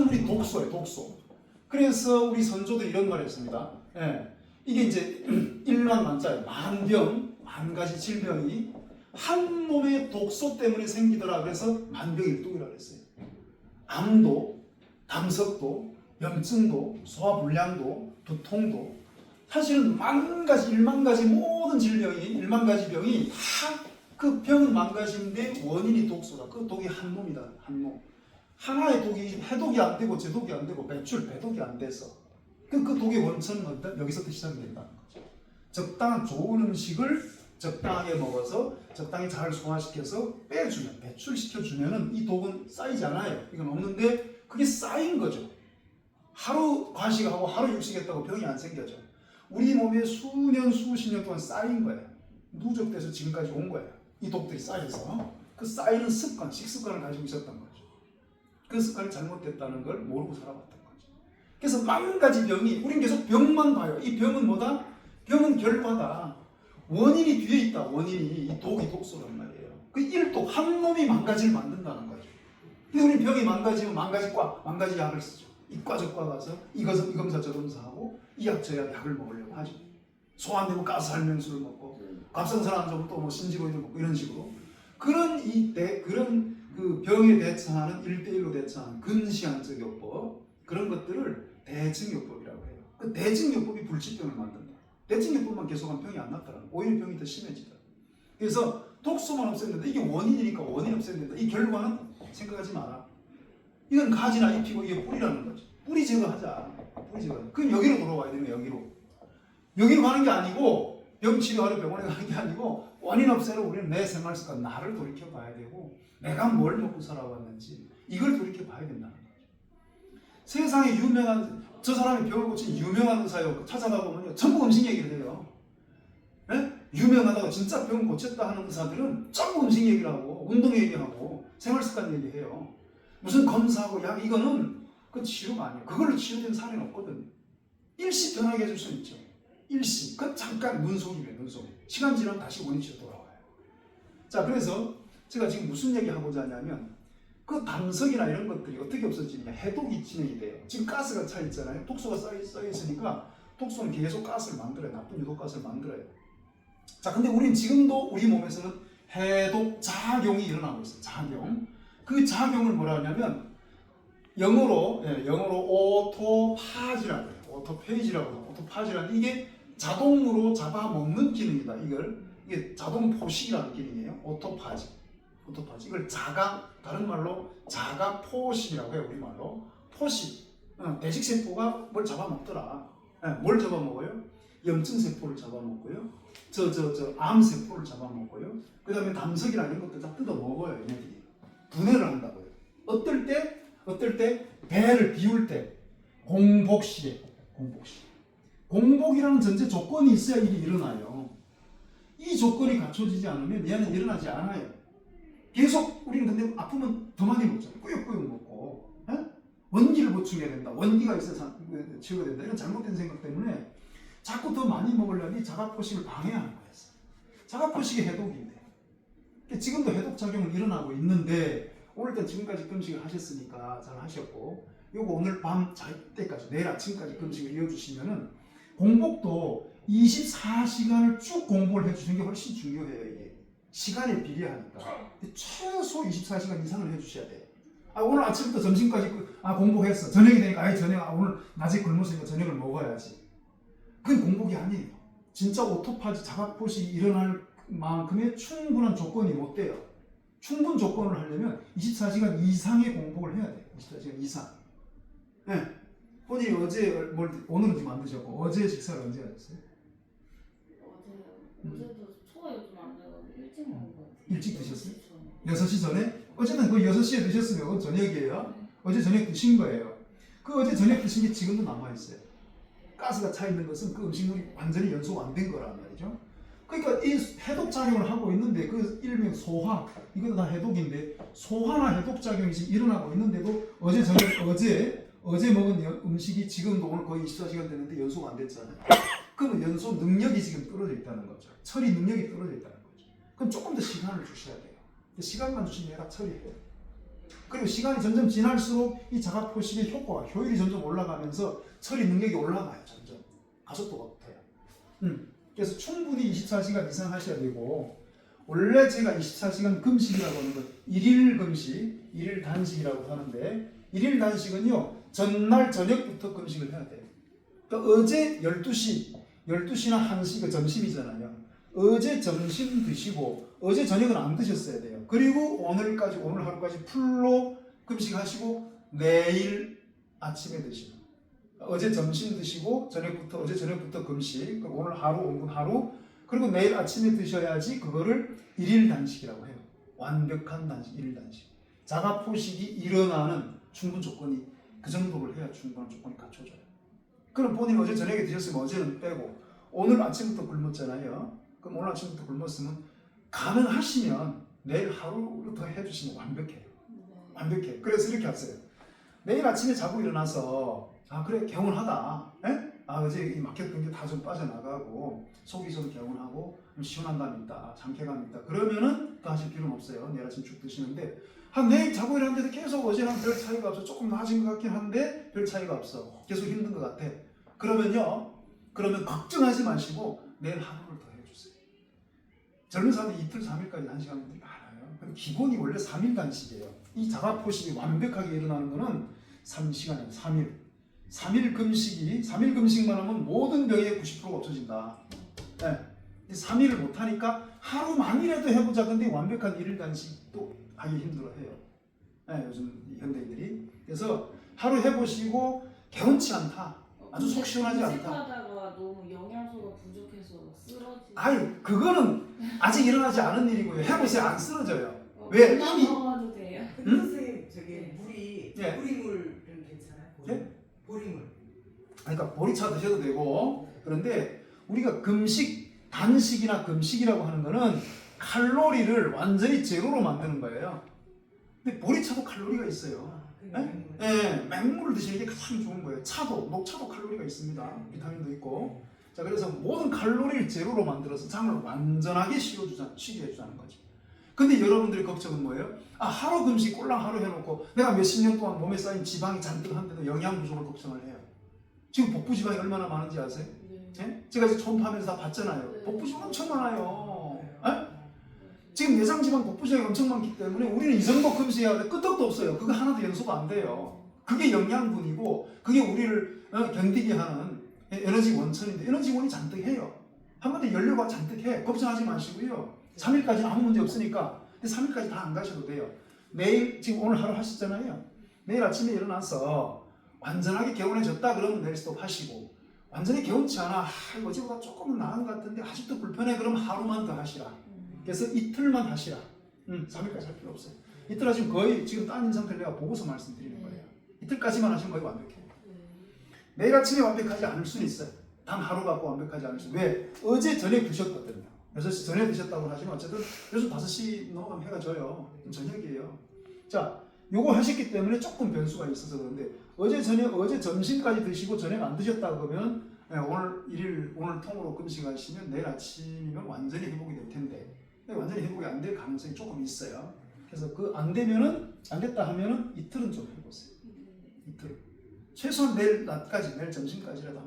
작물이 독소예요, 독소. 그래서 우리 선조도 이런 말을 했습니다. 예. 이게 이제 일만 만자예요. 만병, 만 가지 질병이 한 몸의 독소 때문에 생기더라. 그래서 만병일독이라고 그랬어요. 암도, 담석도, 염증도, 소화불량도, 두통도 사실은 만 가지, 일만 가지 모든 질병이, 일만 가지 병이 다 그 병은 만 가지인데 원인이 독소다. 그 독이 한 몸이다. 한 몸. 하나의 독이 해독이 안 되고 제독이 안 되고 배출, 배독이 안 돼서 그, 그 독의 원천은 어디다? 여기서부터 시작이 된다는 거죠. 적당한 좋은 음식을 적당하게 먹어서 적당히 잘 소화시켜서 빼주면 배출시켜 주면은 이 독은 쌓이지 않아요. 이건 없는데 그게 쌓인 거죠. 하루 과식하고 하루 육식했다고 병이 안 생겨져. 우리 몸에 수년 수십 년 동안 쌓인 거예요. 누적돼서 지금까지 온 거예요. 이 독들이 쌓여서 그 쌓이는 습관, 식습관을 가지고 있었던 거죠. 그 습관이 잘못됐다는 걸 모르고 살아왔던 거죠. 그래서 만 가지 병이 우린 계속 병만 봐요. 이 병은 뭐다? 병은 결과다. 원인이 뒤에 있다. 원인이 이 독이 독소란 말이에요. 그 일독 한 놈이 망가지를 만든다는 거죠. 근데 우리 병이 망가지면 망가지 과, 망가지 약을 쓰죠. 이과 저과 가서 이 검사 이 검사 저 검사 하고 이 약 저 약 약을 먹으려고 하죠. 소안 되면 가스 할명수를 먹고 갑상선 안 좋으면 또뭐 신지로이드 먹고 이런 식으로 그런 이 대, 그런 그 병에 대처하는 일대일로 대처하는 근시안적 요법 그런 것들을 대증요법이라고 해요. 그 대증요법이 불치병을 만든다. 대증요법만 계속하면 병이 안 낫더라고. 오히려 병이 더 심해지더라. 그래서 독소만 없애는데 이게 원인이니까 원인 없애는다. 이 결과는 생각하지 마라. 이건 가지나 잎이고 이게 뿌리라는 거죠. 뿌리 제거하자. 뿌리 제거. 그럼 여기로 돌아와야 되는 거야, 여기로. 여기로 가는 게 아니고 병 치료하러 병원에 가는 게 아니고 원인 없애러 우리는 내 생활 습관 나를 돌이켜 봐야 되고 내가 뭘 먹고 살아왔는지 이걸 돌이켜 봐야 된다는 거죠. 세상에 유명한 저 사람이 병을 고친 유명한 의사요 찾아가 보면요 전부 음식 얘기를 해요. 예? 유명하다고 진짜 병 고쳤다 하는 의사들은 전부 음식 얘기를 하고 운동 얘기하고 생활 습관 얘기해요. 무슨 검사하고 약 이거는 그 치료가 아니에요. 그걸로 치료된 사례는 없거든요. 일시 변하게 해줄 수 있죠. 일시. 그 잠깐 눈속임이에요. 눈속임. 시간 지나면 다시 원위치로 돌아와요. 자 그래서 제가 지금 무슨 얘기 하고자 하냐면 그 담석이나 이런 것들이 어떻게 없어지냐 해독이 진행이 돼요. 지금 가스가 차 있잖아요. 독소가 쌓여, 있으니까 독소는 계속 가스를 만들어요. 나쁜 유독 가스를 만들어요. 자 근데 우린 지금도 우리 몸에서는 해독 작용이 일어나고 있어요. 작용. 그 작용을 뭐라 하냐면 영어로 예, 영어로 오토파지라고 해요. 오토페이지라고 해요. 오토파지라는 이게 자동으로 잡아먹는 기능이다. 이걸 이게 자동 포식이라는 기능이에요. 오토파지. 오토파지. 이걸 자가 다른 말로 자가 포식이라고 해요. 우리 말로 포식. 어, 대식 세포가 뭘 잡아먹더라. 예, 뭘 잡아먹어요? 염증 세포를 잡아먹고요. 저 저 저 암 세포를 잡아먹고요. 그다음에 담석이나 이런 것들 다 뜯어 먹어요. 얘네들이 분해를 한다고요. 어떨 때 어떨 때 배를 비울 때 공복 시에 공복 시. 공복이라는 전제 조건이 있어야 일이 일어나요. 이 조건이 갖춰지지 않으면 얘는 일어나지 않아요. 계속 우리는 근데 아프면 더 많이 먹잖아요. 꾸역꾸역 먹고 에? 원기를 보충해야 된다. 원기가 있어야 치료가 된다. 이런 잘못된 생각 때문에 자꾸 더 많이 먹으려니 자가포식을 방해하는 거였어요. 자가포식이 해독인데 지금도 해독 작용은 일어나고 있는데 오늘부터 지금까지 금식을 하셨으니까 잘 하셨고 요거 오늘 밤 잘 때까지 내일 아침까지 금식을 이어주시면은 공복도 24시간을 쭉 공복을 해주시는 게 훨씬 중요해요 이게. 시간에 비례하니까. 근데 최소 24시간 이상을 해주셔야 돼요. 아 오늘 아침부터 점심까지 그- 아 공복했어. 저녁이 되니까 아예 저녁 아, 오늘 낮에 굶었으니까 저녁을 먹어야지. 그건 공복이 아니에요. 진짜 오토파지 자각포식이 일어날 만큼의 충분한 조건이 못 돼요. 충분 조건을 하려면 24시간 이상의 공복을 해야 돼요. 24시간 이상. 네. 본인이 어제 뭘 오늘은 지금 안 드셨고 어제 식사를 언제 하셨어요? 어제요. 음. 어제도 소화 요즘 안 돼가지고 일찍 먹은 것 같아요. 일찍 드셨어요? 전에. 6시 전에? 어쨌든 그 6시에 드셨으면 그건 저녁이에요. 어제 저녁 드신 거예요. 그 어제 저녁 드신 게 지금도 남아있어요. 가스가 차 있는 것은 그 음식물이 완전히 연소가 안 된 거란 말이죠. 그러니까 이 해독 작용을 하고 있는데 그 일명 소화 이것도 다 해독인데 소화나 해독 작용이 지금 일어나고 있는데도 어제 저녁 어제 어제 먹은 여- 음식이 지금도 오늘 거의 24시간 됐는데 연소가 안 됐잖아요. 그러면 연소 능력이 지금 떨어져 있다는 거죠. 처리 능력이 떨어져 있다는 거죠. 그럼 조금 더 시간을 주셔야 돼요. 시간만 주시면 얘가 처리해요. 그리고 시간이 점점 지날수록 이 자가 포식의 효과가 효율이 점점 올라가면서 처리 능력이 올라가요. 점점 가속도가 붙어요. 음. 그래서 충분히 24시간 이상 하셔야 되고 원래 제가 24시간 금식이라고 하는 건 일일 금식, 일일 단식이라고 하는데 일일 단식은요 전날 저녁부터 금식을 해야 돼요. 그러니까 어제 12시, 12시나 1시 그 점심이잖아요. 어제 점심 드시고 어제 저녁은 안 드셨어야 돼요. 그리고 오늘까지 오늘 하루까지 풀로 금식하시고 내일 아침에 드시고 어제 점심 드시고 저녁부터 어제 저녁부터 금식 오늘 하루 오늘 하루 그리고 내일 아침에 드셔야지 그거를 일일 단식이라고 해요. 완벽한 단식, 일일 단식. 자가 포식이 일어나는 충분 조건이 그 정도를 해야 충분한 조건이 갖춰져요. 그럼 본인이 어제 저녁에 드셨으면 어제는 빼고 오늘 아침부터 굶었잖아요. 그럼 오늘 아침부터 굶었으면 가능하시면 내일 하루 더 해주시면 완벽해요. 네. 완벽해. 그래서 이렇게 하세요. 내일 아침에 자고 일어나서 아 그래 개운하다. 에? 아 어제 이 막혔던 게다좀 빠져나가고 속이 좀 개운하고 좀 시원한 감이 있다. 상쾌감이 있다. 그러면은 더 하실 필요는 없어요. 내일 아침 쭉 드시는데 한 내일 자고 일어났는데도 계속 어제랑 별 차이가 없어. 조금 나아진 것 같긴 한데 별 차이가 없어. 계속 힘든 것 같아. 그러면요. 그러면 걱정하지 마시고 내일 하루를 더 해주세요. 젊은 사람들이 이틀, 3일까지 단식하는 분들이 많아요. 기본이 원래 3일 단식이에요. 이 자가포식이 완벽하게 일어나는 거는 3시간이에요. 3일. 3일 금식이 3일 금식만 하면 모든 병의 90%가 없어진다. 네. 3일을 못 하니까 하루만이라도 해보자. 근데 완벽한 일일 단식도 하기 힘들어해요. 네, 요즘 이 현대인들이. 그래서 하루 해보시고 개운치 않다. 아주 속 시원하지 않다. 하다가 너무 영양소가 부족해서 쓰러지. 아유, 그거는 아직 일어나지 않은 일이고요. 해보세요. 안 쓰러져요. 어, 왜? 그만 이미- 먹어도 돼요. 근데 응? 선생님 저기 물이 예. 보리물은 괜찮아요? 보리물. 보리물. 그러니까 보리차 드셔도 되고 그런데 우리가 금식 단식이나 금식이라고 하는 거는 칼로리를 완전히 제로로 만드는 거예요. 근데 보리차도 칼로리가 있어요. 아, 예, 네, 맹물을 드시는 게 가장 좋은 거예요. 차도 녹차도 칼로리가 있습니다. 비타민도 있고. 자 그래서 모든 칼로리를 제로로 만들어서 장을 완전하게 쉬어주자, 쉬게 해주자는 거죠. 근데 여러분들의 걱정은 뭐예요? 아 하루 금식 꼴랑 하루 해놓고 내가 몇십 년 동안 몸에 쌓인 지방이 잔뜩 한데도 영양 부족을 걱정을 해요. 지금 복부 지방이 얼마나 많은지 아세요? 네. 예? 제가 이제 초음파하면서 다 봤잖아요. 네. 복부 지방 엄청 많아요. 예? 아, 지금 내장 지방 복부 지방이 엄청 많기 때문에 우리는 이 정도 금식해야 돼. 끄떡도 없어요. 그거 하나도 연소가 안 돼요. 그게 영양분이고 그게 우리를 어, 견디게 하는 에- 에너지 원천인데 에너지원이 잔뜩 해요. 한마디 연료가 잔뜩 해. 걱정하지 마시고요. 3일까지는 아무 문제 없으니까. 근데 3일까지 다 안 가셔도 돼요. 내일 지금 오늘 하루 하셨잖아요. 내일 아침에 일어나서 완전하게 개운해졌다 그러면 내일 스톱 하시고 완전히 개운치 않아. 아, 이거 어제보다 조금은 나은 것 같은데 아직도 불편해. 그럼 하루만 더 하시라. 음. 그래서 이틀만 하시라. 음, 3일까지 할 필요 없어요. 이틀 하시면 거의 지금 따님 상태를 내가 보고서 말씀드리는 거예요. 이틀까지만 하시면 거의 완벽해요. 네. 내일 아침에 완벽하지 않을 수는 있어요. 단 하루 갖고 완벽하지 않을 수. 왜? 어제 저녁 드셨거든요. 6시 전에 드셨다고 하시면 어쨌든 요즘 5시 넘어가면 해가 져요. 저녁이에요. 자, 요거 하셨기 때문에 조금 변수가 있어서 그런데 어제 저녁, 어제 점심까지 드시고 저녁 안 드셨다 그러면 예, 오늘 일일 오늘 통으로 금식하시면 내일 아침이면 완전히 회복이 될 텐데 예, 완전히 회복이 안 될 가능성이 조금 있어요. 그래서 그 안 되면은 안 됐다 하면은 이틀은 좀 해보세요. 네. 이틀. 최소한 내일 낮까지, 내일 점심까지라도